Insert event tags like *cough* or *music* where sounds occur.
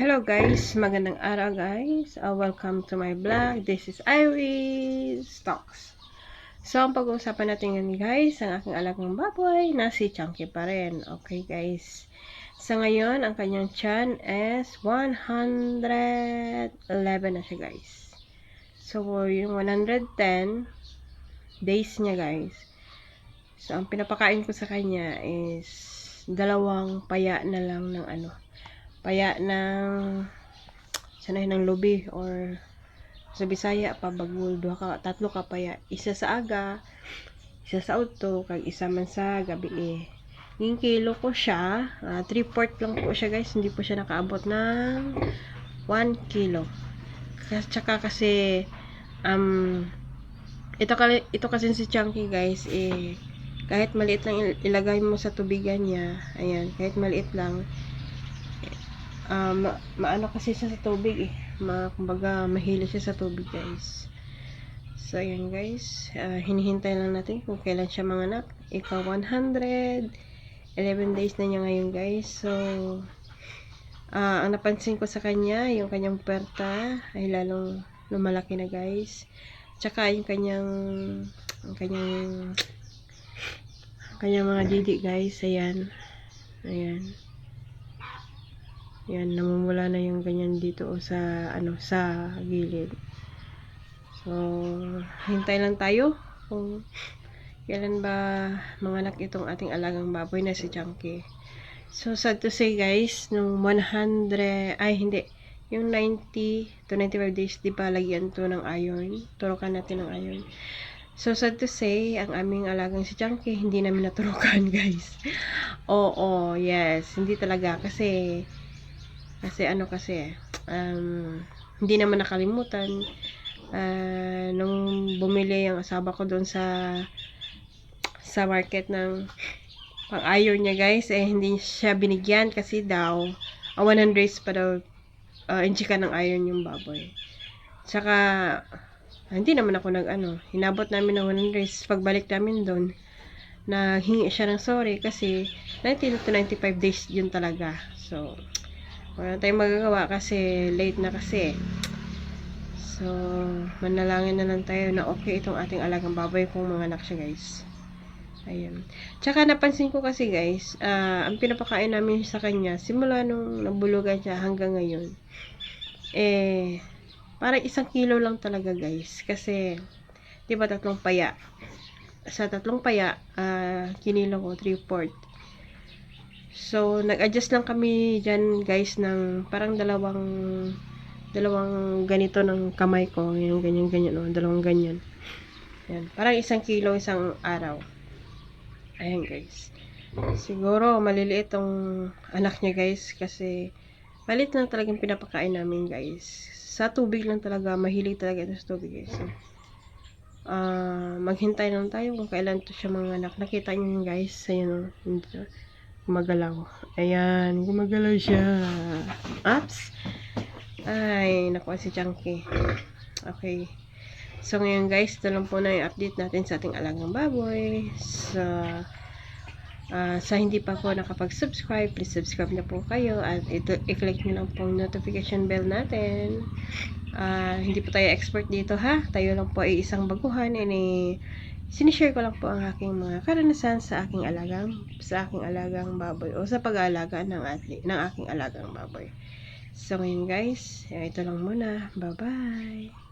Hello guys, magandang araw guys. Uh, welcome to my vlog. This is Iris Talks. So, ang pag-uusapan natin ngayon guys, ang aking alagang baboy na si Chunky pa rin. Okay guys. Sa ngayon, ang kanyang chan is 111 na siya guys. So, yung 110 days niya guys. So, ang pinapakain ko sa kanya is dalawang paya na lang ng ano, paya ng sanay ng lubi or sa Bisaya pa bagul duha ka tatlo ka paya. Isa sa aga isa sa auto kag isa man sa gabi eh. Yung kilo ko siya 3 port lang po siya guys. Hindi po siya nakaabot ng 1 kilo. Tsaka kasi um ito, ito kasi si Chunky guys eh kahit maliit lang ilagay mo sa tubigan niya ayan kahit maliit lang uh, ma maano kasi siya sa tubig eh. Ma kumbaga mahilo siya sa tubig guys. So ayan guys, uh, hinihintay lang natin kung kailan siya manganak. Ikaw 100 11 days na niya ngayon guys. So uh, ang napansin ko sa kanya, yung kanyang puwerta ay lalong lumalaki na guys. Tsaka yung kanyang ang kanyang kanyang mga didi guys, ayan. Ayan. Yan, namumula na yung ganyan dito o sa, ano, sa gilid. So, hintay lang tayo kung kailan ba manganak itong ating alagang baboy na si Chunky. So, sad to say guys, nung 100, ay hindi, yung 90 to 95 days, di ba lagyan to ng iron? Turukan natin ng iron. So, sad to say, ang aming alagang si Chunky, hindi namin naturukan, *laughs* guys. Oo, yes. Hindi talaga. Kasi, kasi ano kasi, um, hindi naman nakalimutan, uh, nung bumili yung asawa ko doon sa sa market ng pang iron niya guys, eh hindi siya binigyan kasi daw, uh, 100 pa daw, uh, inchi ka ng iron yung baboy. Tsaka, hindi naman ako nag ano, hinabot namin ng 100 pagbalik namin doon, na hingi siya ng sorry kasi 90 to 95 days yun talaga. So, wala tayong magagawa kasi late na kasi so manalangin na lang tayo na okay itong ating alagang baboy kung mga anak siya guys. Ayun. Tsaka napansin ko kasi guys uh, ang pinapakain namin sa kanya simula nung nabulugan siya hanggang ngayon eh parang isang kilo lang talaga guys. Kasi di ba tatlong paya? Sa tatlong paya uh, kinilo ko 3 port So, nag-adjust lang kami dyan guys ng parang dalawang dalawang ganito ng kamay ko. Yung ganyan, ganyan, oh, dalawang ganyan. Yan. Parang isang kilo, isang araw. Ayan guys. Siguro, maliliit tong anak niya guys kasi malit lang talagang pinapakain namin guys. Sa tubig lang talaga, mahilig talaga ito sa tubig guys. So, uh, maghintay lang tayo kung kailan to siya mga anak. Nakita niyo guys, ayun oh, gumagalaw. Ayan, gumagalaw siya. Ups. Ay, nakuha si Chunky. Okay. So, ngayon guys, ito lang po na yung update natin sa ating alagang baboy. So, uh, sa hindi pa po nakapag-subscribe, please subscribe na po kayo at ito, i-click nyo lang po notification bell natin. Uh, hindi po tayo expert dito ha. Tayo lang po ay isang baguhan. Ini sinishare ko lang po ang aking mga karanasan sa aking alagang sa aking alagang baboy o sa pag-aalaga ng, atli, ng aking alagang baboy. So ngayon guys, ito lang muna. Bye-bye!